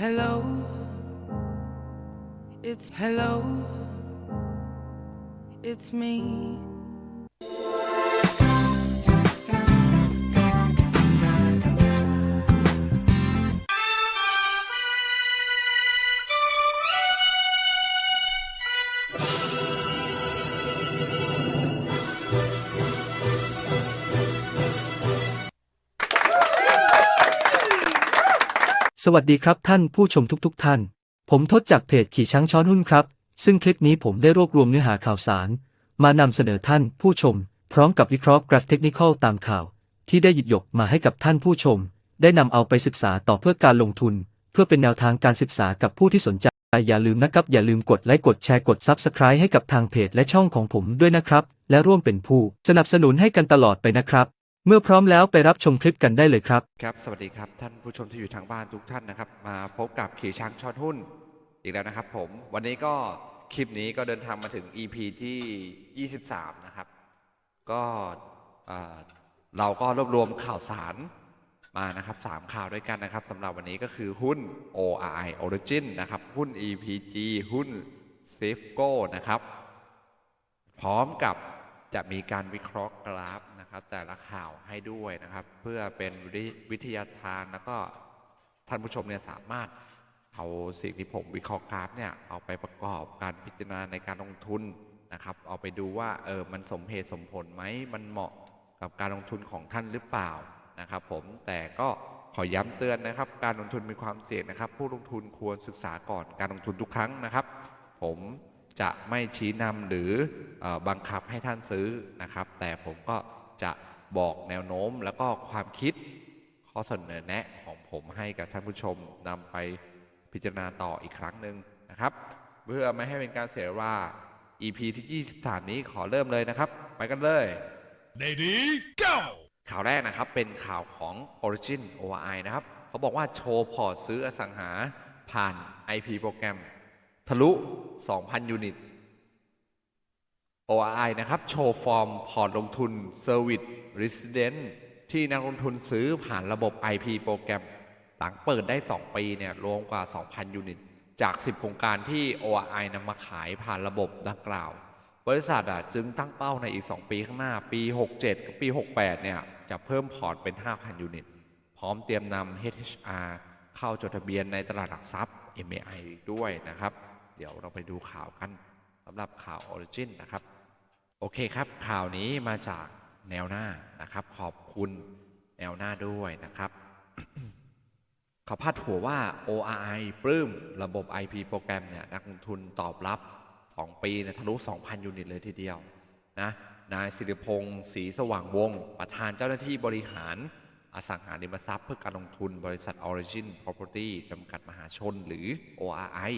Hello, it's hello, it's me. วัสดีครับท่านผู้ชมทุกๆทท่าน ผมทศจากเพจขี่ช้างช้อนหุ้นครับ ซึ่งคลิปนี้ผมได้รวบรวมเนื้อหาข่าวสาร มานำเสนอท่านผู้ชม พร้อมกับวิเคราะห์กราฟเทคนิคอลตามข่าว ที่ได้หยิบยกมาให้กับท่านผู้ชม ได้นำเอาไปศึกษาต่อเพื่อการลงทุน เพื่อเป็นแนวทางการศึกษากับผู้ที่สนใจ อย่าลืมนะครับ อย่าลืมกดไลค์กดแชร์กด Subscribe ให้กับทางเพจและช่องของผมด้วยนะครับ และร่วมเป็นผู้สนับสนุนให้กันตลอดไปนะครับ เมื่อพร้อมแล้วไปรับชมคลิปกันได้เลยครับ ครับ สวัสดีครับ ท่านผู้ชมที่อยู่ทางบ้านทุกท่านนะครับ มาพบกับขี่ช้างชอนหุ้นอีกแล้วนะครับผม วันนี้ก็คลิปนี้ก็เดินทางมาถึง EP ที่ 23 นะครับ ก็เราก็รวบรวมข่าวสารมานะครับ3ข่าวด้วยกันนะครับสำหรับวันนี้ก็คือหุ้น ORI Origin นะครับ หุ้น EPG หุ้น Safeco นะครับ พร้อมกับจะมีการวิเคราะห์กราฟ นะครับแต่ละข่าวให้ด้วยนะครับ เพื่อเป็นวิทยาทานแล้วก็ท่านผู้ชมเนี่ยสามารถเอาสิ่งที่ผมวิเคราะห์กราฟเนี่ยเอาไปประกอบการพิจารณาในการลงทุนนะครับ เอาไปดูว่าเออมันสมเหตุสมผลไหมมันเหมาะกับการลงทุนของท่านหรือเปล่านะครับผมแต่ก็ขอย้ำเตือนนะครับ การลงทุนมีความเสี่ยงนะครับ ผู้ลงทุนควรศึกษาก่อนการลงทุนทุกครั้งนะครับ ผมจะไม่ชี้นำหรือออบังคับให้ท่านซื้อนะครับ แต่ผมก็ จะบอกแนวโน้มแล้วก็ความคิดข้อเสนอแนะของผมให้กับท่านผู้ชมนำไปพิจารณาต่ออีกครั้งหนึ่งนะครับ เพื่อไม่ให้เป็นการเสียเวลา EP ที่ 23 นี้ขอเริ่มเลยนะครับ ไปกันเลย Lady, go! ข่าวแรกนะครับเป็นข่าวของ Origin OI นะครับ เขาบอกว่าโชว์พอร์ตซื้ออสังหาผ่าน IP โปรแกรม ทะลุ 2,000 ยูนิต OI นะครับ โชว์ฟอร์มพอร์ตลงทุน Service Resident ที่นักลงทุนซื้อผ่านระบบ IP โปรแกรม หลังเปิดได้ 2 ปีเนี่ยรวมกว่า 2,000 ยูนิต จาก 10 โครงการที่ OI นำมาขายผ่านระบบดังกล่าว บริษัทอะจึงตั้งเป้าในอีก 2 ปีข้างหน้าปี 67กับปี 68 เนี่ยจะเพิ่มพอร์ตเป็น 5,000 ยูนิต พร้อมเตรียมนำ HHR เข้าจดทะเบียนในตลาดหลักทรัพย์ MAI ด้วยนะครับ เดี๋ยวเราไปดูข่าวกันสำหรับข่าว Origin นะครับ โอเคครับ ข่าวนี้มาจากแนวหน้านะครับ ขอบคุณแนวหน้าด้วยนะครับเขาพาดหัวว่า ORI ปลื้มระบบ IP โปรแกรมเนี่ยนักลงทุนตอบรับ 2 ปีนะทะลุ 2,000 ยูนิตเลยทีเดียวนะนายสิริพงศ์ศรีสว่างวงศ์ประธานเจ้าหน้าที่บริหารอสังหาริมทรัพย์เพื่อการลงทุนบริษัท Origin Property จำกัดมหาชนหรือ ORI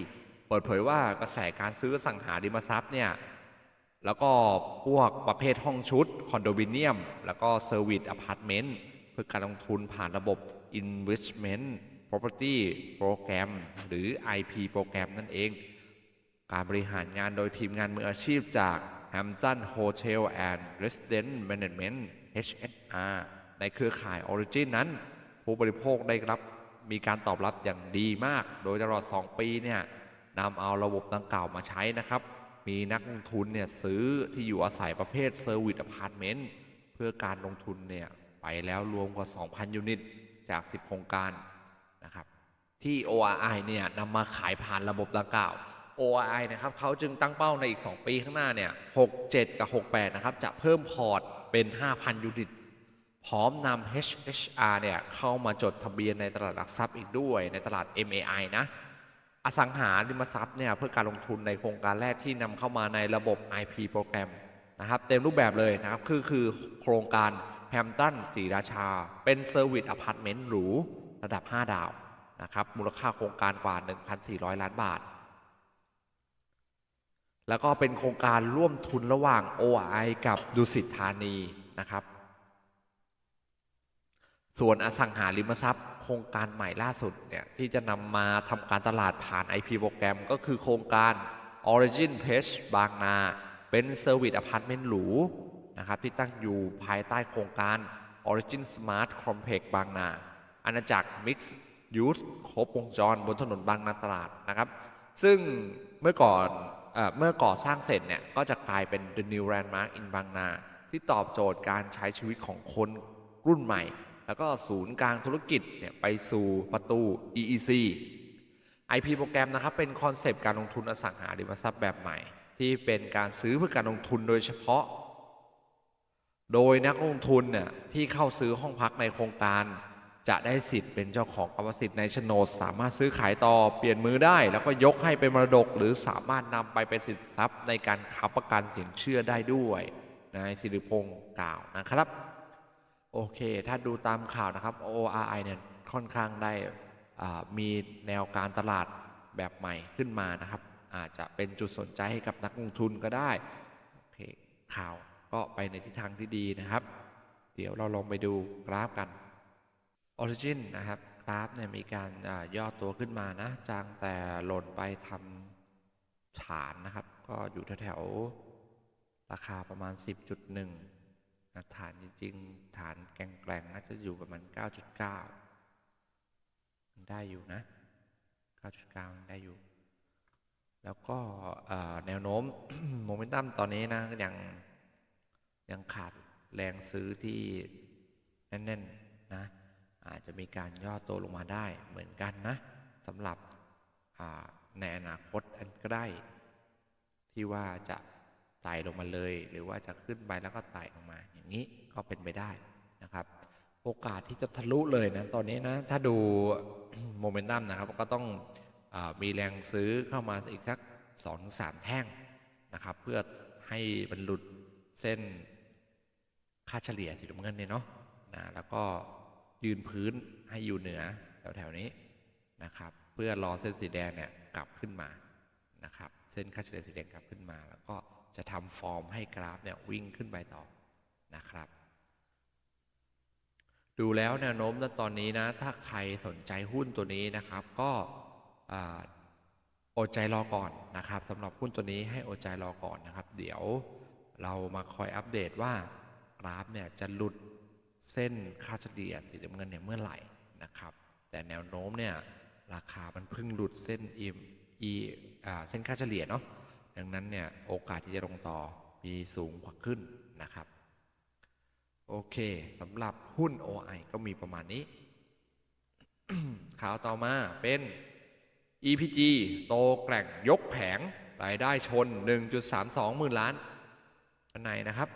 เปิดเผยว่ากระแสการซื้ออสังหาริมทรัพย์เนี่ย แล้วก็พวกประเภทห้องชุด คอนโดมิเนียม แล้วก็เซอร์วิสอพาร์ตเมนต์เพื่อการลงทุนผ่านระบบ Investment Property Program หรือ IP โปรแกรมนั่นเอง การบริหารงานโดยทีมงานมืออาชีพจาก Hampton Hotel and Residence Management HSR ในเครือข่าย Origin นั้น ผู้บริโภคได้รับมีการตอบรับอย่างดีมาก โดยตลอด 2 ปีเนี่ยนำเอาระบบดังกล่าวมาใช้นะครับ มีนักลงทุนเนี่ยซื้อที่อยู่อาศัยประเภท Service Apartment เพื่อการลงทุนเนี่ยไปแล้วรวมกว่า 2,000 ยูนิต จาก 10 โครงการนะครับที่ ORI เนี่ยนำมาขายผ่านระบบดังกล่าว ORI นะครับเขาจึงตั้งเป้าในอีก 2 ปีข้างหน้าเนี่ย67 กับ 68 นะครับ จะเพิ่มพอร์ตเป็น 5,000 ยูนิต พร้อมนำ HHR เนี่ยเข้ามาจดทะเบียนในตลาดหลักทรัพย์อีกด้วยในตลาด MAI นะ อสังหาริมทรัพย์เนี่ยเพื่อการลงทุนในโครงการแรกที่นำเข้ามาในระบบ IP โปรแกรมนะครับเต็มรูปแบบเลยนะครับคือคือโครงการแฮมตันศรีราชา เป็นเซอร์วิสอพาร์ตเมนต์หรูระดับ 5 ดาวนะครับมูลค่าโครงการกว่า 1,400 ล้านบาท แล้วก็เป็นโครงการร่วมทุนระหว่าง OI กับดุสิตธานีนะครับ ส่วนอสังหาริมทรัพย์ โครงการใหม่ล่าสุดเนี่ยที่จะนำมาทำการตลาดผ่าน IP โปรแกรมก็คือโครงการ Origin Page บางนา เป็นเซอร์วิสอพาร์ตเมนต์หรูนะครับที่ตั้งอยู่ภายใต้โครงการ Origin Smart Complex บางนา อาณาจักร Mix ยูสครบวงจรบนถนนบางนาตราดนะครับ ซึ่งเมื่อก่อนเอเมื่อก่อสร้างเสร็จเนี่ยก็จะกลายเป็น the new landmark in บางนา ที่ตอบโจทย์การใช้ชีวิตของคนรุ่นใหม่ แล้วก็ศูนย์กลางธุรกิจเนี่ยไปสู่ประตู EEC IP โปรแกรมนะครับเป็นคอนเซปต์การลงทุนอสังหาริมทรัพย์แบบใหม่ ที่เป็นการซื้อเพื่อการลงทุนโดยเฉพาะ โดยนักลงทุนเนี่ยที่เข้าซื้อห้องพักในโครงการ จะได้สิทธิ์เป็นเจ้าของกรรมสิทธิ์ในโฉนด สามารถซื้อขายต่อเปลี่ยนมือได้ แล้วก็ยกให้เป็นมรดก หรือสามารถนำไปเป็นสินทรัพย์ในการค้ำประกันสินเชื่อได้ด้วยนายสิริพงศ์กล่าวนะครับ โอเค ถ้าดูตามข่าวนะครับ ORI เนี่ยค่อนข้างได้มีแนวการตลาดแบบใหม่ขึ้นมานะครับ อาจจะเป็นจุดสนใจให้กับนักลงทุนก็ได้โอเคข่าวก็ไปในทิศทางที่ดีนะครับ เดี๋ยวเราลองไปดูกราฟกัน Origin นะครับกราฟเนี่ยมีการย่อตัวขึ้นมานะจางแต่หล่นไปทำฐานนะครับ ก็อยู่แถวๆราคาประมาณ 10.1 นะฐานจริงๆ ฐานแกร่งๆน่าจะอยู่ประมาณ 9.9ยังได้อยู่นะ 9.9ยังได้อยู่ แล้วก็แนวโน้มโมเมนตัมตอนนี้นะยังยังขาดแรงซื้อที่แน่นๆนะอาจจะมีการย่อตัวลงมาได้เหมือนกันนะสำหรับในอนาคตอันใกล้ที่ว่าจะ ไต่ลงมาเลย หรือว่าจะขึ้นไปแล้วก็ไต่ลงมา อย่างนี้ก็เป็นไปได้นะครับ โอกาสที่จะทะลุเลยนะตอนนี้นะถ้าดูโมเมนตัมนะครับก็ต้องอมีแรงซื้อเข้ามาอีกสัก2อถึงสแท่งนะครับ เพื่อให้บรรลุดเส้นค่าเฉลี่ยสีน้ำเงินเนี่ยเนาะนะแล้วก็ยืนพื้นให้อยู่เหนือแถวๆนี้นะครับ เพื่อรอเส้นสีแดงเนี่ยกลับขึ้นมานะครับ เส้นค่าเฉลี่ยสีแดงกลับขึ้นมาแล้วก็ จะทำฟอร์มให้กราฟเนี่ยวิ่งขึ้นไปต่อนะครับ ดูแล้วแนวโน้มณตอนนี้นะถ้าใครสนใจหุ้นตัวนี้นะครับ ก็อดใจรอก่อนนะครับสำหรับหุ้นตัวนี้ให้อดใจรอก่อนนะครับ เดี๋ยวเรามาคอยอัปเดตว่ากราฟเนี่ยจะหลุดเส้นค่าเฉลี่ยสีน้ำเงินเนี่ยเมื่อไหร่นะครับ แต่แนวโน้มเนี่ยราคามันเพิ่งหลุดเส้น e e อ่าเส้นค่าเฉลี่ยเนาะ ดังนั้นเนี่ยโอกาสที่จะลงต่อมีสูงกว่าขึ้นนะครับ โอเคสำหรับหุ้น OI ก็มีประมาณนี้ ข่าวต่อมาเป็น EPG โตแกร่งยกแผงรายได้ชน 1.32 หมื่นล้านอันไหนนะครับ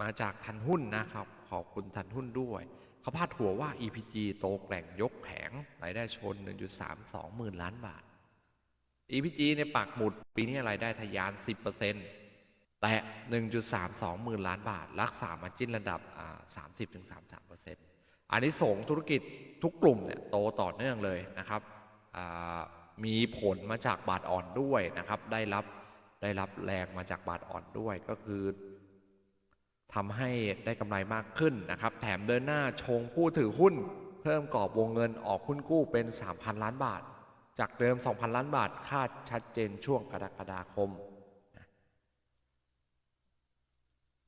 มาจากทันหุ้นนะครับ ขอบคุณทันหุ้นด้วยเขาพาดหัวว่า EPG โตแกร่งยกแผงรายได้ชน 1.32 หมื่นล้านบาท EPG ในปักหมุดปีนี้รายได้ทะยาน 10%แต่ 1.32หมื่นล้านบาท รักษามาจิ้นระดับ 30-33%อันนี้ส่งส์ธุรกิจทุกกลุ่มเนี่ยโตต่อเนื่องเลยนะครับมีผลมาจากบาทอ่อนด้วยนะครับ ได้รับได้รับแรงมาจากบาทอ่อนด้วยก็คือทำให้ได้กำไรมากขึ้นนะครับ แถมเดินหน้าชงผู้ถือหุ้น เพิ่มกรอบวงเงินออกหุ้นกู้เป็น 3,000 ล้านบาท จากเดิม 2,000 ล้านบาทคาดชัดเจนช่วงกรกฎาคม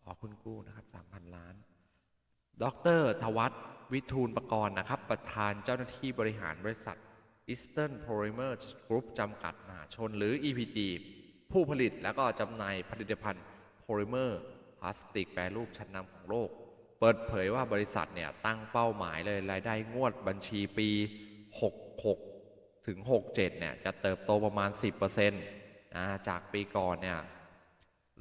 ออกหุ้นกู้นะครับ3,000 ล้าน ดรทวัฒน์วิทูลประกรณ์นะครับ ประธานเจ้าหน้าที่บริหารบริษัท Eastern Polymer Group จำกัดมหาชนหรือ EPG ผู้ผลิตและก็จำหน่ายผลิตภัณฑ์โพลิเมอร์พลาสติกแปรรูปชั้นนำของโลก เปิดเผยว่าบริษัทเนี่ยตั้งเป้าหมายเลยรายได้งวดบัญชีปี 66 ถึง 67 เนี่ย จะเติบโตประมาณ 10%นะจากปีก่อนเนี่ย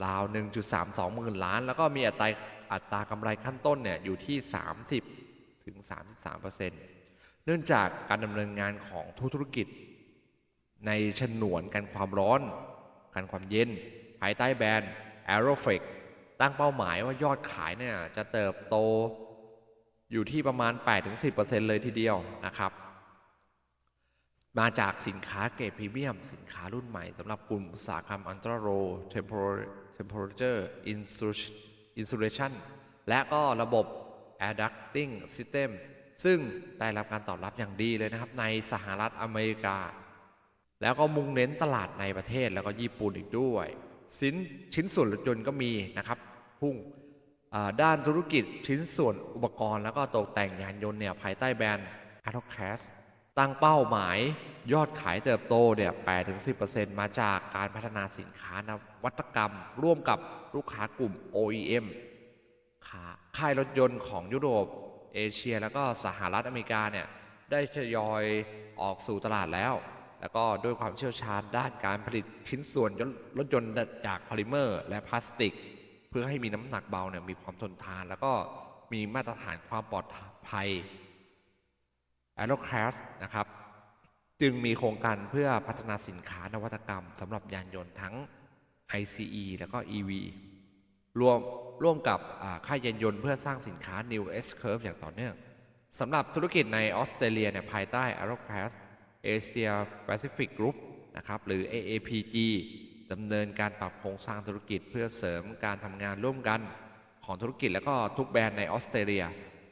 ราว 1.32 หมื่นล้าน แล้วก็มีอัตราอัตรากำไรขั้นต้นเนี่ยอยู่ที่ 30 ถึง 33%เนื่องจากการดำเนินงานของทุกธุรกิจ ในฉนวนกันความร้อน กันความเย็น ภายใต้แบรนด์ a e r o f i x ตั้งเป้าหมายว่ายอดขายเนี่ยจะเติบโตอยู่ที่ประมาณ 8-10%เลยทีเดียวนะครับ มาจากสินค้าเกรดพรีเมียม สินค้ารุ่นใหม่สำหรับกลุ่มอุตสาหกรรมอันตราโร temperature insulation และก็ระบบ air ducting system ซึ่งได้รับการตอบรับอย่างดีเลยนะครับ ในสหรัฐอเมริกา แล้วก็มุ่งเน้นตลาดในประเทศแล้วก็ญี่ปุ่นอีกด้วย สินชิ้นส่วนรถยนต์ก็มีนะครับ พุ่งด้านธุรกิจชิ้นส่วนอุปกรณ์แล้วก็ตกแต่งยานยนต์เนี่ยภายใต้แบรนด์ a t o c a s ตั้งเป้าหมายยอดขายเติบโตเนี่ย8-10%มาจากการพัฒนาสินค้านวัตกรรม ร่วมกับลูกค้ากลุ่ม OEM ค่ายรถยนต์ของยุโรป เอเชีย แล้วก็สหรัฐอเมริกาเนี่ยได้ทยอยออกสู่ตลาดแล้ว แล้วก็ด้วยความเชี่ยวชาญด้านการผลิตชิ้นส่วนรถยนต์จากพอลิเมอร์ และพลาสติก เพื่อให้มีน้ำหนักเบาเนี่ยมีความทนทาน แล้วก็มีมาตรฐานความปลอดภัย a e r o c r a s นะครับจึงมีโครงการเพื่อพัฒนาสินค้านวัตกรรมสำหรับยานยนต์ทั้ง ICE แล้วก็ EV รวมร่วมกับค่ายยานยนต์เพื่อสร้างสินค้า New S Curve อย่างต่อเนื่องสำหรับธุรกิจในออสเตรเลียเนี่ยภายใต้ a e r o c r a s Asia Pacific Group นะครับหรือ AAPG ดำเนินการปรับโครงสร้างธุรกิจเพื่อเสริมการทำงานร่วมกันของธุรกิจแล้วก็ทุกแบรนด์ในออสเตรเลีย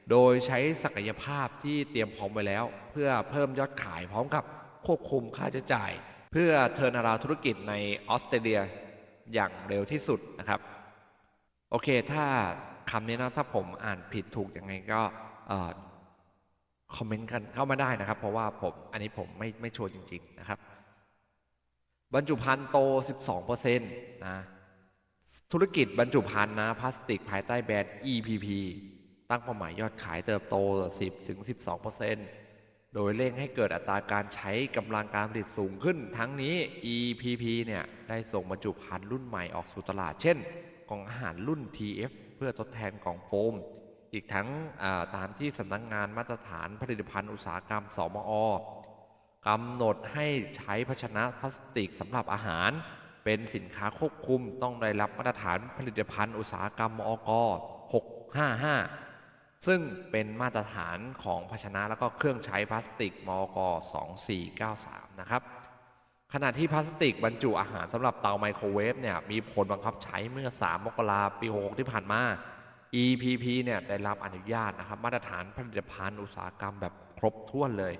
โดยใช้ศักยภาพที่เตรียมพร้อมไว้แล้ว เพื่อเพิ่มยอดขายพร้อมกับควบคุมค่าใช้จ่าย เพื่อเทิร์นาราธุรกิจในออสเตรเลียอย่างเร็วที่สุดนะครับ โอเค ถ้าคำนี้นะถ้าผมอ่านผิดถูกยังไงก็คอมเมนต์กันเข้ามาได้นะครับ เพราะว่าผมอันนี้ผมไม่ไม่ชัวร์จริง ๆ นะครับ บรรจุภัณฑ์โต 12%นะธุรกิจบรรจุภัณฑ์นะพลาสติกภายใต้แบรนด์ EPP ตั้งเป้าหมายยอดขายเติบโต 10-12%โดยเร่งให้เกิดอัตราการใช้กำลังการผลิตสูงขึ้น ทั้งนี้ EPP เนี่ยได้ส่งบรรจุภัณฑ์รุ่นใหม่ออกสู่ตลาด เช่นกล่องอาหารรุ่น TF เพื่อทดแทนกล่องโฟม อีกทั้งตามที่สำนักงงานมาตรฐานผลิตภัณฑ์อุตสาหกรรม สมอกำหนดให้ใช้ภาชนะพลาสติกสำหรับอาหาร เป็นสินค้าควบคุมต้องได้รับมาตรฐานผลิตภัณฑ์อุตสาหกรรมมอก 655 ซึ่งเป็นมาตรฐานของภาชนะแล้วก็เครื่องใช้พลาสติกมอก2493 นะครับขณะที่พลาสติกบรรจุอาหารสำหรับเตาไมโครเวฟเนี่ยมีผลบังคับใช้เมื่อ 3 มกราปี 66 ที่ผ่านมา EPP เนี่ยได้รับอนุญาตนะครับมาตรฐานผลิตภัณฑ์อุตสาหกรรมแบบครบถ้วนเลย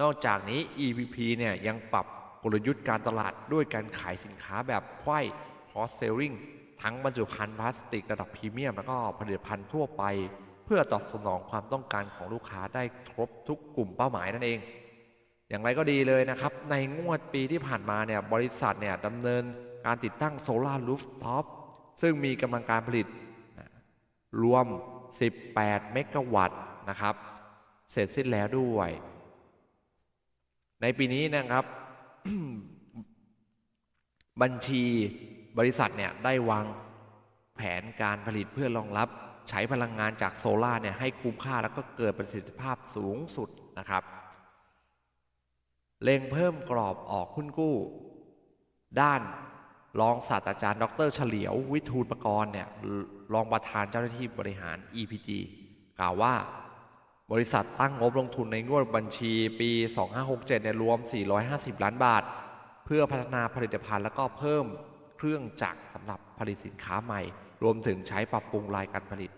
นอกจากนี้ EPP เนี่ยยังปรับกลยุทธ์การตลาดด้วยการขายสินค้าแบบไข้ cross selling ทั้งบรรจุภัณฑ์พลาสติกระดับพรีเมียมแล้วก็ผลิตภัณฑ์ทั่วไป เพื่อตอบสนองความต้องการของลูกค้าได้ครบทุกกลุ่มเป้าหมายนั่นเอง อย่างไรก็ดีเลยนะครับ ในงวดปีที่ผ่านมาเนี่ยบริษัทเนี่ยดำเนินการติดตั้งโซลารูฟท็อปซึ่งมีกำลังการผลิตรวม 18 เมกะวัตต์นะครับ เสร็จสิ้นแล้วด้วย ในปีนี้นะครับ บัญชีบริษัทเนี่ยได้วางแผนการผลิตเพื่อรองรับ ใช้พลังงานจากโซลาร์เนี่ยให้คุ้มค่าแล้วก็เกิดประสิทธิภาพสูงสุดนะครับ เล็งเพิ่มกรอบออกหุ้นกู้ ด้านรองศาสตราจารย์ ดรเฉลียว วิทูลประกรณ์เนี่ยรองประธานเจ้าหน้าที่บริหาร EPG กล่าวว่าบริษัทตั้งงบลงทุนในงวดบัญชีปี 2567เนี่ยรวม 450 ล้านบาท เพื่อพัฒนาผลิตภัณฑ์แล้วก็เพิ่มเครื่องจักรสำหรับผลิตสินค้าใหม่ รวมถึงใช้ปรับปรุงรายการผลิต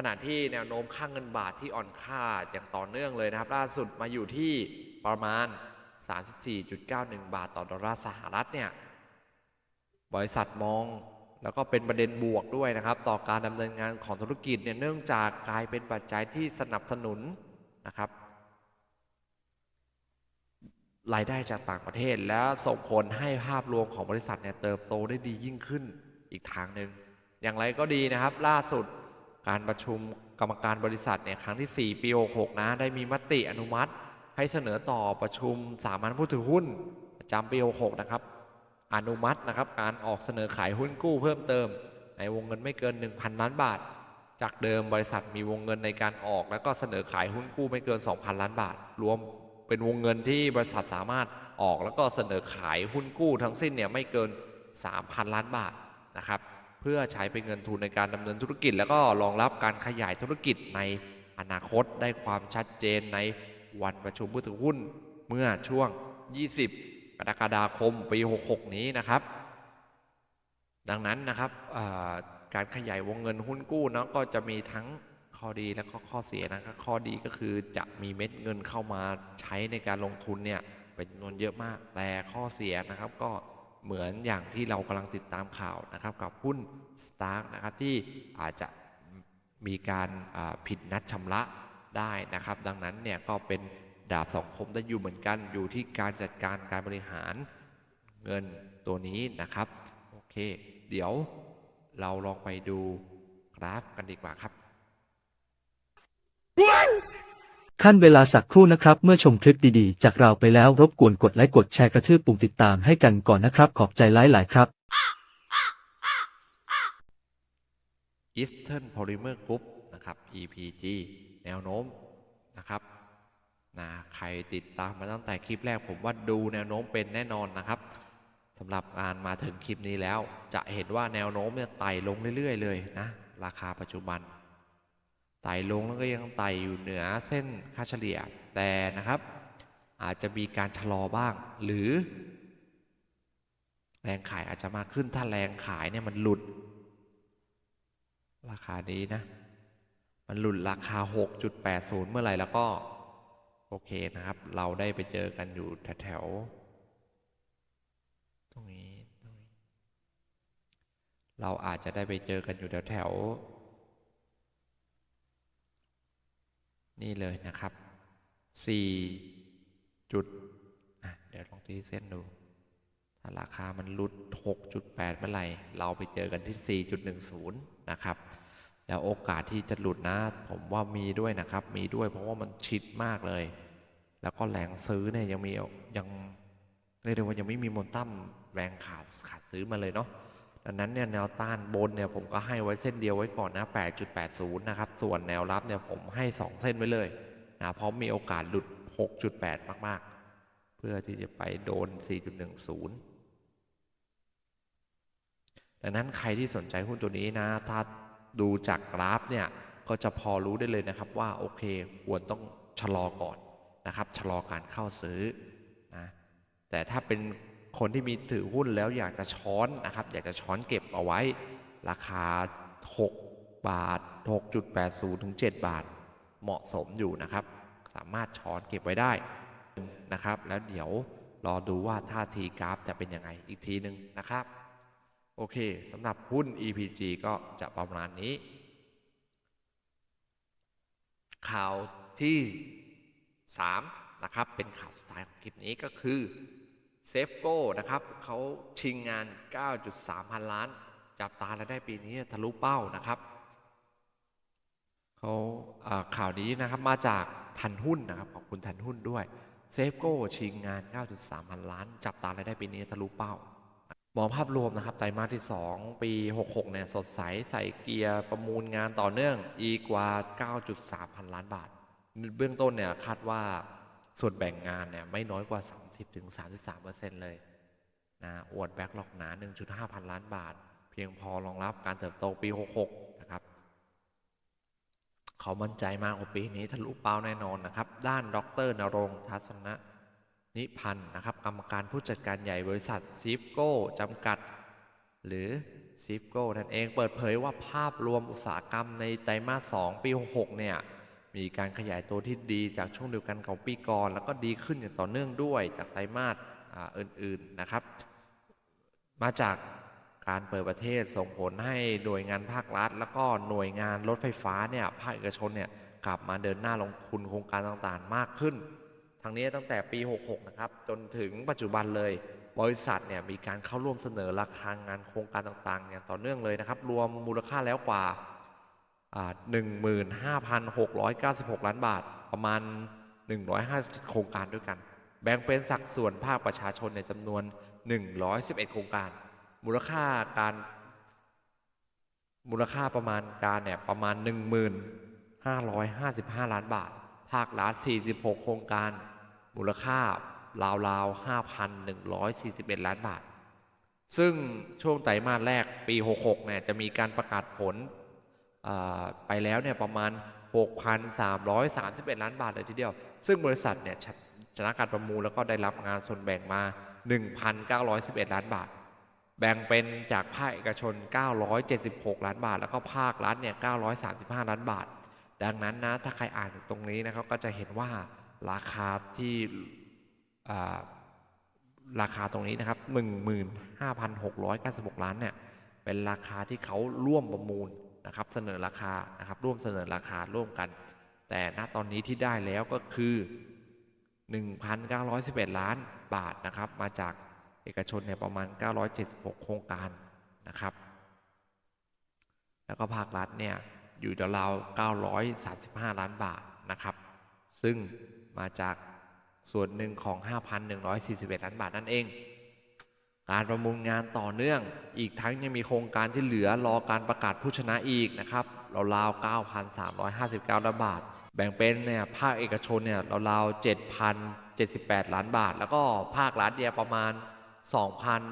ขณะที่แนวโน้มค่างเงินบาทที่อ่อนค่าอย่างต่อเนื่องเลยนะครับ ล่าสุดมาอยู่ที่ประมาณ 34.91 บาทต่อดอลลาร์สหรัฐเนี่ยบริษัทมองแล้วก็เป็นประเด็นบวกด้วยนะครับ ต่อการดำเนินงานของธุรกิจเนี่ยเนื่องจากกลายเป็นปัจจัยที่สนับสนุนนะครับรายได้จากต่างประเทศ และส่งผลให้ภาพรวมของบริษัทเนี่ยเติบโตได้ดียิ่งขึ้นอีกทางหนึ่งอย่างไรก็ดีนะครับ ล่าสุด การประชุมกรรมการบริษัทเนี่ยครั้งที่ 4 ปี 66 นะ ได้มีมติอนุมัติ ให้เสนอต่อประชุมสามัญผู้ถือหุ้นประจำปี 66 นะครับ อนุมัตินะครับการออกเสนอขายหุ้นกู้เพิ่มเติม ในวงเงินไม่เกิน 1,000 ล้านบาท จากเดิมบริษัทมีวงเงินในการออก แล้วก็เสนอขายหุ้นกู้ไม่เกิน 2,000 ล้านบาท รวมเป็นวงเงินที่บริษัทสามารถออกแล้วก็เสนอขายหุ้นกู้ทั้งสิ้นเนี่ยไม่เกิน 3,000 ล้านบาทนะครับ เพื่อใช้เป็นเงินทุนในการดำเนินธุรกิจ แล้วก็รองรับการขยายธุรกิจในอนาคตได้ความชัดเจนในวันประชุมผู้ถือหุ้นเมื่อช่วง 20 กรกฎาคม ปี 66 นี้นะครับ ดังนั้นนะครับการขยายวงเงินหุ้นกู้เนาะก็จะมีทั้งข้อดีและก็ข้อเสียนะครับข้อดีก็คือจะมีเม็ดเงินเข้ามาใช้ในการลงทุนเนี่ยเป็นจำนวนเยอะมาก แต่ข้อเสียนะครับก็ เหมือนอย่างที่เรากำลังติดตามข่าวนะครับกับหุ้น Stark นะครับที่อาจจะมีการผิดนัดชำระได้นะครับ ดังนั้นเนี่ยก็เป็นดาบสองคมได้อยู่เหมือนกันอยู่ที่การจัดการการบริหารเงินตัวนี้นะครับ โอเค เดี๋ยวเราลองไปดูกราฟกันดีกว่าครับ ขั้นเวลาสักครู่นะครับ เมื่อชมคลิปดีๆ จากเราไปแล้วรบกวนกดไลค์กดแชร์กระทืบปุ่มติดตามให้กันก่อนนะครับ ขอบใจหลายๆครับ Eastern Polymer Group นะครับ EPG แนวโน้มนะครับนะใครติดตามมาตั้งแต่คลิปแรกผมว่าดูแนวโน้มเป็นแน่นอนนะครับสำหรับการมาถึงคลิปนี้แล้ว จะเห็นว่าแนวโน้มเนี่ยไต่ลงเรื่อย ๆ เลยนะ ราคาปัจจุบัน ไต่ลงแล้วก็ยังไต่อยู่เหนือเส้นค่าเฉลี่ยแต่นะครับ อาจจะมีการชะลอบ้าง หรือ แรงขายอาจจะมากขึ้นถ้าแรงขายเนี่ยมันหลุด ราคานี้นะ มันหลุดราคา 6.80 เมื่อไหร่แล้วก็ โอเคนะครับ เราได้ไปเจอกันอยู่แถวๆตรงนี้ตรงนี้เราอาจจะได้ไปเจอกันอยู่แถวๆ นี่เลยนะครับ4จุดเดี๋ยวลองที่เส้นดู ถ้าราคามันหลุด 6.8 เมื่อไหร่ เราไปเจอกันที่ 4.10 นะครับ แล้วโอกาสที่จะหลุดนะ ผมว่ามีด้วยนะครับ มีด้วยเพราะว่ามันชิดมากเลย แล้วก็แรงซื้อเนี่ยยังมียังเรียกได้ว่ายังไม่มีโมนตัมแรงขาดขาดซื้อมาเลยเนาะ ดังนั้นเนี่ยแนวต้านบนเนี่ยผมก็ให้ไว้เส้นเดียวไว้ก่อนนะ 8.80 นะครับ ส่วนแนวรับเนี่ยผมให้ 2 เส้นไว้เลยนะเพราะมีโอกาสหลุด 6.8 มาก ๆ เพื่อที่จะไปโดน 4.10 ดังนั้นใครที่สนใจหุ้นตัวนี้นะ ถ้าดูจากกราฟเนี่ยก็จะพอรู้ได้เลยนะครับว่าโอเคควรต้องชะลอก่อนนะครับชะลอการเข้าซื้อนะแต่ถ้าเป็น คนที่มีถือหุ้นแล้วอยากจะช้อนนะครับ อยากจะช้อนเก็บเอาไว้ ราคา 6 บาท 6.80 ถึง 7 บาท เหมาะสมอยู่นะครับ สามารถช้อนเก็บไว้ได้นะครับ แล้วเดี๋ยวรอดูว่าท่าทีกราฟจะเป็นยังไงอีกทีหนึ่งนะครับ โอเคสำหรับหุ้น EPG ก็จะประมาณนี้ ข่าวที่ 3 นะครับ เป็นข่าวสุดท้ายของคลิปนี้ก็คือ เซฟโก้นะครับเขาชิงงาน 9.3 พันล้าน จับตาแล้วได้ปีนี้ทะลุเป้านะครับเขาาข่าวนี้นะครับมาจากทันหุ้นนะครับขอบคุณทันหุ้นด้วยเซฟโก้ชิงงาน 9.3 พันล้าน จับตาแล้วได้ปีนี้ทะลุเป้า มองภาพรวมนะครับไตรมาสที่ 2 ปี 66 เนี่ย สดใสใส่เกียร์ประมูลงานต่อเนื่องอีกกว่า 9.3 พันล้านบาท เบื้องต้นเนี่ยคาดว่าส่วนแบ่งงานเนี่ยไม่น้อยกว่า 30-33%เลยนะอวดแบ็กหลอกหนา 1.5 พันล้านบาท เพียงพอรองรับการเติบโตปี 66 นะครับ เขามั่นใจมากว่าปีนี้ทะลุเป้าแน่นอนนะครับ ด้านดรนรงทัศนะนิพันธ์นะครับ กรรมการผู้จัดการใหญ่บริษัทซีฟโก้จำกัด หรือซีฟโก้นั่นเองเปิดเผยว่าภาพรวมอุตสาหกรรมในไตรมาส 2 ปี 66 เนี่ย มีการขยายตัวที่ดีจากช่วงเดียวกันของปีก่อน แล้วก็ดีขึ้นอย่างต่อเนื่องด้วยจากไตรมาสอื่นๆนะครับ มาจากการเปิดประเทศส่งผลให้หน่วยงานภาครัฐ แล้วก็หน่วยงานรถไฟฟ้าเนี่ยภาคเอกชนเนี่ยกลับมาเดินหน้าลงทุนโครงการต่างๆ มากขึ้นทางนี้ตั้งแต่ปี 66 นะครับ จนถึงปัจจุบันเลย บริษัทเนี่ยมีการเข้าร่วมเสนอราคางานโครงการต่างๆอย่างต่อเนื่องเลยนะครับ รวมมูลค่าแล้วกว่า 15,696 ล้านบาทประมาณ 150 โครงการด้วยกัน แบ่งเป็นสัดส่วนภาคประชาชนในจำนวน 111 โครงการ มูลค่าการ มูลค่าประมาณการเนี่ยประมาณ 1555 ล้านบาท ภาครัฐ46 โครงการ มูลค่าราวๆ 5,141 ล้านบาท ซึ่งช่วงไตรมาสแรกปี 66เนี่ยจะมีการประกาศผล ไปแล้วเนี่ยประมาณ 6,331 ล้านบาทเลยทีเดียว ซึ่งบริษัทเนี่ยชชนะการประมูลแล้วก็ได้รับงานส่วนแบ่งมา 1,911 ล้านบาท แบ่งเป็นจากภาคเอกชน 976 ล้านบาท แล้วก็ภาครัฐเนี่ย 935 ล้านบาท ดังนั้นนะถ้าใครอ่านตรงนี้นะครับก็จะเห็นว่าราคาที่ราคาตรงนี้นะครับ 15,696 ล้านเนี่ยเป็นราคาที่เขาร่วมประมูล นะครับเสนอราคานะครับร่วมเสนอราคาร่วมกัน แต่ณตอนนี้ที่ได้แล้วก็คือ 1,911 ล้านบาทนะครับมาจากเอกชนเนี่ยประมาณ 976 โครงการนะครับ แล้วก็ภาครัฐเนี่ยอยู่ราวๆ935 ล้านบาทนะครับ ซึ่งมาจากส่วนหนึ่งของ 5,141 ล้านบาทนั่นเอง การประมูลงานต่อเนื่อง อีกทั้งยังมีโครงการที่เหลือรอการประกาศผู้ชนะอีกนะครับราวๆ9,359ล้านบาท แบ่งเป็นเนี่ยภาคเอกชนเนี่ยราวๆ7,078 ล้านบาท แล้วก็ภาครัฐเนี่ยประมาณ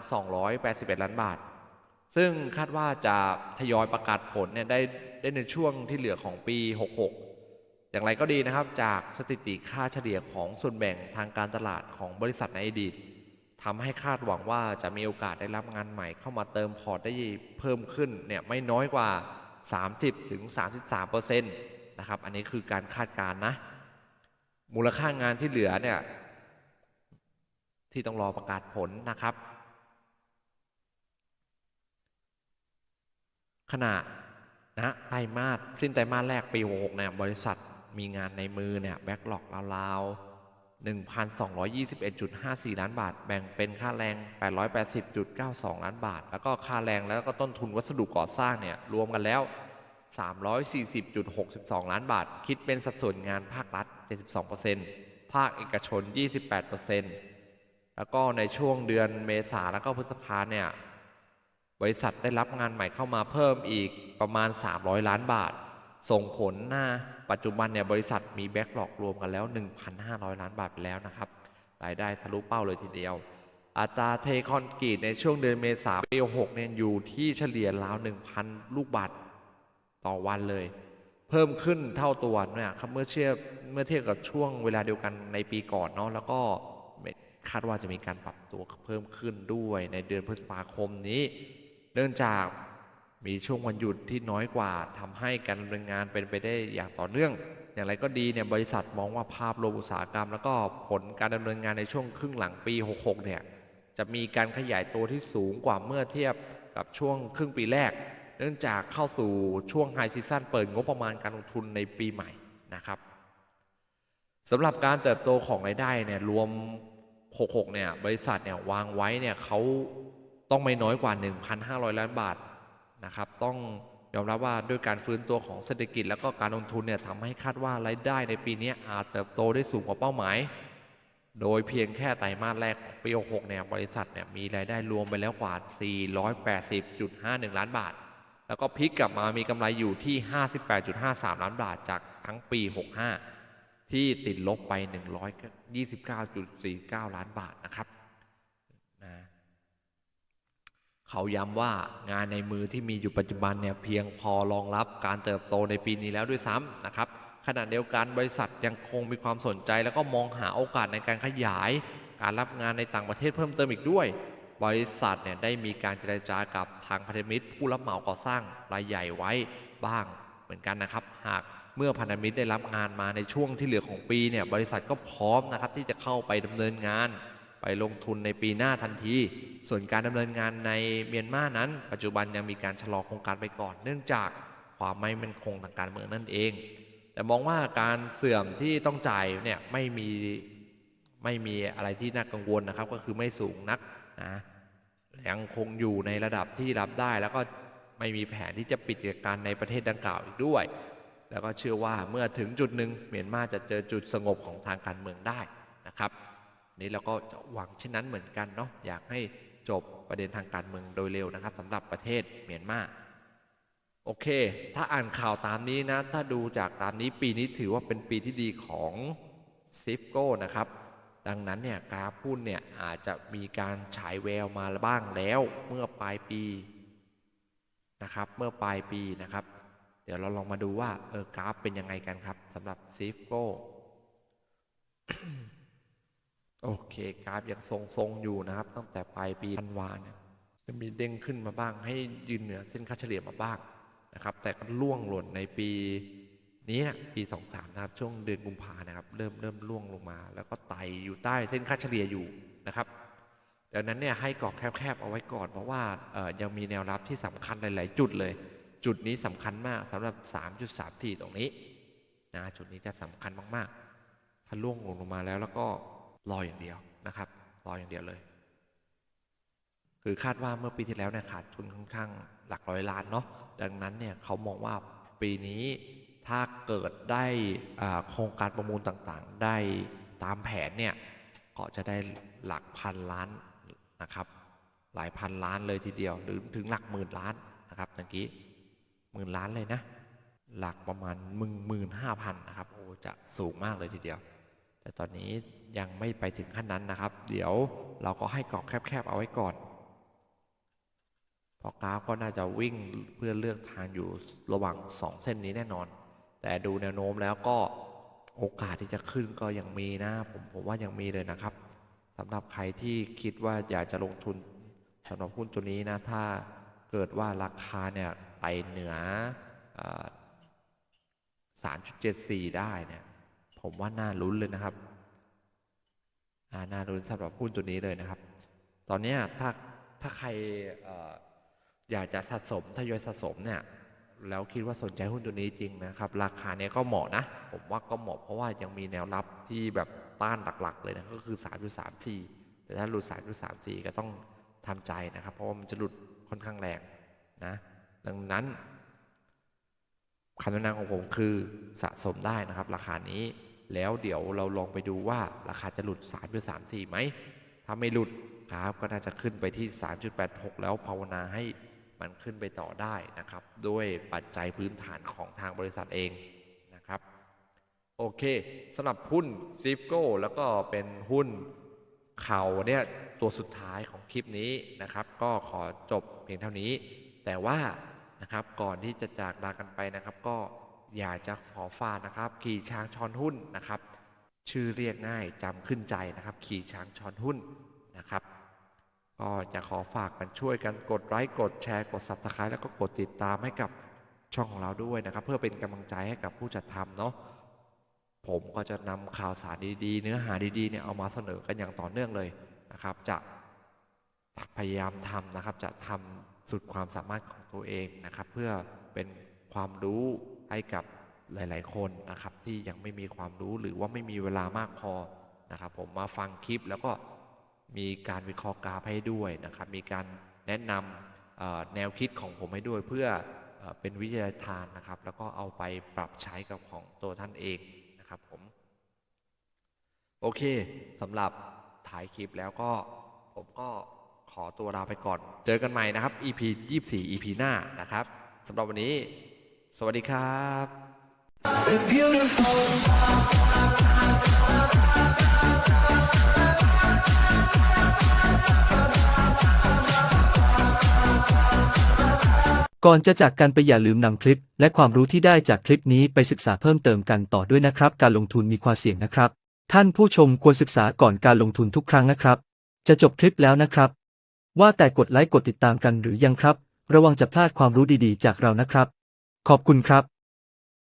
2,281 ล้านบาท ซึ่งคาดว่าจะทยอยประกาศผลเนี่ยได้ได้ในช่วงที่เหลือของปี 66 อย่างไรก็ดีนะครับจากสถิติค่าเฉลี่ยของส่วนแบ่งทางการตลาดของบริษัทในอดีต ทำให้คาดหวังว่าจะมีโอกาสได้รับงานใหม่เข้ามาเติมพอร์ตได้เพิ่มขึ้นเนี่ยไม่น้อยกว่า 30ถึง33%นะครับ อันนี้คือการคาดการณ์นะ มูลค่างานที่เหลือเนี่ยที่ต้องรอประกาศผลนะครับ ขณะนะไตรมาสสิ้นไตรมาสแรกปี 66เนี่ยบริษัทมีงานในมือเนี่ยแบ็กหลอกราวๆ 1,221.54 ล้านบาท แบ่งเป็นค่าแรง 880.92 ล้านบาท แล้วก็ค่าแรงแล้วก็ต้นทุนวัสดุก่อสร้างเนี่ย รวมกันแล้ว 340.62 ล้านบาท คิดเป็นสัดส่วนงานภาครัฐ 72%ภาคเอกชน 28%แล้วก็ในช่วงเดือนเมษาแล้วก็พฤษภาเนี่ย บริษัทได้รับงานใหม่เข้ามาเพิ่มอีกประมาณ 300 ล้านบาท ส่งผลหน้าปัจจุบันเนี่ยบริษัทมีแบ็กหลอกรวมกันแล้ว 1,500 ล้านบาทไปแล้วนะครับรายได้ทะลุเป้าเลยทีเดียว อัตราเทคอนกรีตในช่วงเดือนเมษายนปี6เนี่ยอยู่ที่เฉลี่ยราว1,000 ลูกบาทต่อวันเลย เพิ่มขึ้นเท่าตัวเนี่ยครับเมื่อเทียบเมื่อเทียบกับช่วงเวลาเดียวกันในปีก่อนเนาะแล้วก็คาดว่าจะมีการปรับตัวเพิ่มขึ้นด้วยในเดือนพฤษภาคมนี้ เนื่องจาก มีช่วงวันหยุดที่น้อยกว่าทำให้การดำเนินงานเป็นไปได้อย่างต่อเนื่อง อย่างไรก็ดีเนี่ยบริษัทมองว่าภาพรวมอุตสาหกรรม แล้วก็ผลการดำเนินงานในช่วงครึ่งหลังปี 66 เนี่ยจะมีการขยายตัวที่สูงกว่าเมื่อเทียบกับช่วงครึ่งปีแรก เนื่องจากเข้าสู่ช่วงไฮซีซั่นเปิดงบประมาณการลงทุนในปีใหม่นะครับสำหรับการเติบโตของรายได้เนี่ยรวม 66 เนี่ยบริษัทเนี่ยวางไว้เนี่ยเขาต้องไม่น้อยกว่า 1,500 ล้านบาท นะครับต้องยอมรับว่าด้วยการฟื้นตัวของเศรษฐกิจแล้วก็การลงทุนเนี่ยทำให้คาดว่ารายได้ในปีนี้อาจเติบโตได้สูงกว่าเป้าหมาย โดยเพียงแค่ไตรมาสแรกของปี66เนี่ยบริษัทเนี่ยมีรายได้รวมไปแล้วกว่า 480.51 ล้านบาท แล้วก็พลิกกลับมามีกำไรอยู่ที่ 58.53 ล้านบาทจากทั้งปี 65 ที่ติดลบไป 129.49 ล้านบาทนะครับนะ เขาย้ำว่างานในมือที่มีอยู่ปัจจุบันเนี่ยเพียงพอรองรับการเติบโตในปีนี้แล้วด้วยซ้ำนะครับขณะเดียวกันบริษัทยังคงมีความสนใจ แล้วก็มองหาโอกาสในการขยาย การรับงานในต่างประเทศเพิ่มเติมอีกด้วย บริษัทเนี่ยได้มีการเจรจากับทางพันธมิตร ผู้รับเหมาก่อสร้างรายใหญ่ไว้บ้างเหมือนกันนะครับ หากเมื่อพันธมิตรได้รับงานมาในช่วงที่เหลือของปีเนี่ยบริษัทก็พร้อมนะครับที่จะเข้าไปดำเนินงาน ไปลงทุนในปีหน้าทันที ส่วนการดำเนินงานในเมียนมานั้น ปัจจุบันยังมีการชะลอโครงการไปก่อน เนื่องจากความไม่มั่นคงทางการเมืองนั่นเอง แต่มองว่าการเสื่อมที่ต้องจ่ายเนี่ยไม่มีไม่มีอะไรที่น่ากังวลนะครับ ก็คือไม่สูงนักนะยังคงอยู่ในระดับที่รับได้แล้วก็ไม่มีแผนที่จะปิดกิจการในประเทศดังกล่าวอีกด้วย แล้วก็เชื่อว่าเมื่อถึงจุดหนึ่งเมียนมาจะเจอจุดสงบของทางการเมืองได้ นะครับนี่เราก็จะหวังเช่นนั้นเหมือนกันเนาะอยากให้จบประเด็นทางการเมืองโดยเร็วนะครับสำหรับประเทศเมียนมาโอเค ถ้าอ่านข่าวตามนี้นะ ถ้าดูจากตามนี้ปีนี้ถือว่าเป็นปีที่ดีของซิฟโก้นะครับ ดังนั้นเนี่ยกราฟหุ้นเนี่ยอาจจะมีการฉายแววมาบ้างแล้วเมื่อปลายปีนะครับเมื่อปลายปีนะครับ เดี๋ยวเราลองมาดูว่าเออกราฟเป็นยังไงกันครับสำหรับซิฟโก้ โอเคกราฟยังทรงๆอยู่นะครับ ตั้งแต่ปลายปีธันวาเนี่ยจะมีเด้งขึ้นมาบ้าง ให้ยืนเหนือเส้นค่าเฉลี่ยมาบ้างนะครับ แต่ก็ล่วงหล่นในปีนี้นะปี 23 นะครับ ช่วงเดือนกุมภานะครับ เริ่มเริ่มล่วงลงมา แล้วก็ไต่อยู่ใต้เส้นค่าเฉลี่ยอยู่นะครับดังนั้นเนี่ยให้กรอบแคบๆเอาไว้ก่อนเพราะว่ายังมีแนวรับที่สำคัญหลาย ๆ จุดเลย จุดนี้สำคัญมากสำหรับ 3.34 ตรงนี้นะจุดนี้จะสำคัญมากๆถ้าล่วงลงมาแล้วแล้วก็ รออย่างเดียวนะครับ รออย่างเดียวเลย คือคาดว่าเมื่อปีที่แล้วเนี่ยขาดทุนค่อนข้างหลักร้อยล้านเนาะดังนั้นเนี่ยเขามองว่าปีนี้ถ้าเกิดได้โครงการประมูลต่างๆ ได้ตามแผนเนี่ยก็จะได้หลักพันล้านนะครับ หลายพันล้านเลยทีเดียว หรือถึงหลักหมื่นล้านนะครับเมื่อกี้หมื่นล้านเลยนะ หลักประมาณมื่นหมื่นห้าพันนะครับโอ้จะสูงมากเลยทีเดียว แต่ตอนนี้ยังไม่ไปถึงขั้นนั้นนะครับ เดี๋ยวเราก็ให้กรอบแคบๆเอาไว้ก่อนพราะกราฟก็น่าจะวิ่งเพื่อเลือกทางอยู่ระหว่างสองเส้นนี้แน่นอน แต่ดูแนวโน้มแล้วก็โอกาสที่จะขึ้นก็ยังมีนะผมผมว่ายังมีเลยนะครับสำหรับใครที่คิดว่าอยากจะลงทุนสำหรับหุ้นตัวนี้นะถ้าเกิดว่าราคาเนี่ยไปเหนืออ3.74 ได้เนี่ยผมว่าน่าลุ้นเลยนะครับ อ่าน่าลุ้นสำหรับหุ้นตัวนี้เลยนะครับ ตอนนี้ถ้าถ้าใครออยากจะสะสมทยอยสะสมเนี่ยแล้วคิดว่าสนใจหุ้นตัวนี้จริงนะครับ ราคาเนี้ยก็เหมาะนะ ผมว่าก็เหมาะเพราะว่ายังมีแนวรับที่แบบต้านหลักๆ เลยนะก็คือ 3.34 แต่ถ้าหลุด 3.34 ก็ต้องทำใจนะครับ เพราะว่ามันจะหลุดค่อนข้างแรงนะ ดังนั้นคำแนะนำของผมคือสะสมได้นะครับ ราคานี้ แล้วเดี๋ยวเราลองไปดูว่าราคาจะหลุด 3.34ไหม ถ้าไม่หลุดกราฟก็น่าจะขึ้นไปที่ 3.86 แล้วภาวนาให้มันขึ้นไปต่อได้นะครับ ด้วยปัจจัยพื้นฐานของทางบริษัทเองนะครับ โอเคสำหรับหุ้นซิฟโก้แล้วก็เป็นหุ้นเข่าเนี่ยตัวสุดท้ายของคลิปนี้นะครับ ก็ขอจบเพียงเท่านี้ แต่ว่านะครับก่อนที่จะจากลากันไปนะครับก็ อย่าจะขอฝากนะครับ ขี่ช้างช้อนหุ้นนะครับ ชื่อเรียกง่ายจำขึ้นใจนะครับ ขี่ช้างช้อนหุ้นนะครับ ก็จะขอฝากกันช่วยกันกดไลค์กดแชร์กด subscribe แล้วก็กดติดตามให้กับช่องของเราด้วยนะครับ เพื่อเป็นกำลังใจให้กับผู้จัดทำเนาะผมก็จะนำข่าวสารดีๆ เนื้อหาดีๆเนี่ยเอามาเสนอกันอย่างต่อเนื่องเลยนะครับ จะพยายามทำนะครับจะทำสุดความสามารถของตัวเองนะครับ เพื่อเป็นความรู้ ให้กับหลาย ๆ คนนะครับที่ยังไม่มีความรู้หรือว่าไม่มีเวลามากพอนะครับ ผมมาฟังคลิปแล้วก็มีการวิเคราะห์กราฟให้ด้วยนะครับ มีการแนะนำแนวคิดของผมให้ด้วยเพื่อเอ่อเป็นวิทยาทานนะครับ แล้วก็เอาไปปรับใช้กับของตัวท่านเองนะครับผมโอเคสำหรับถ่ายคลิปแล้วก็ผมก็ขอตัวลาไปก่อน เจอกันใหม่นะครับ EP 24 EP หน้านะครับสำหรับวันนี้ สวัสดีครับ ก่อนจะจากกันไปอย่าลืมนำคลิป และความรู้ที่ได้จากคลิปนี้ไปศึกษาเพิ่มเติมกันต่อด้วยนะครับ การลงทุนมีความเสี่ยงนะครับ ท่านผู้ชมควรศึกษาก่อนการลงทุนทุกครั้งนะครับ จะจบคลิปแล้วนะครับ ว่าแต่กดไลค์กดติดตามกันหรือยังครับ ระวังจะพลาดความรู้ดีๆ จากเรานะครับ ขอบคุณครับ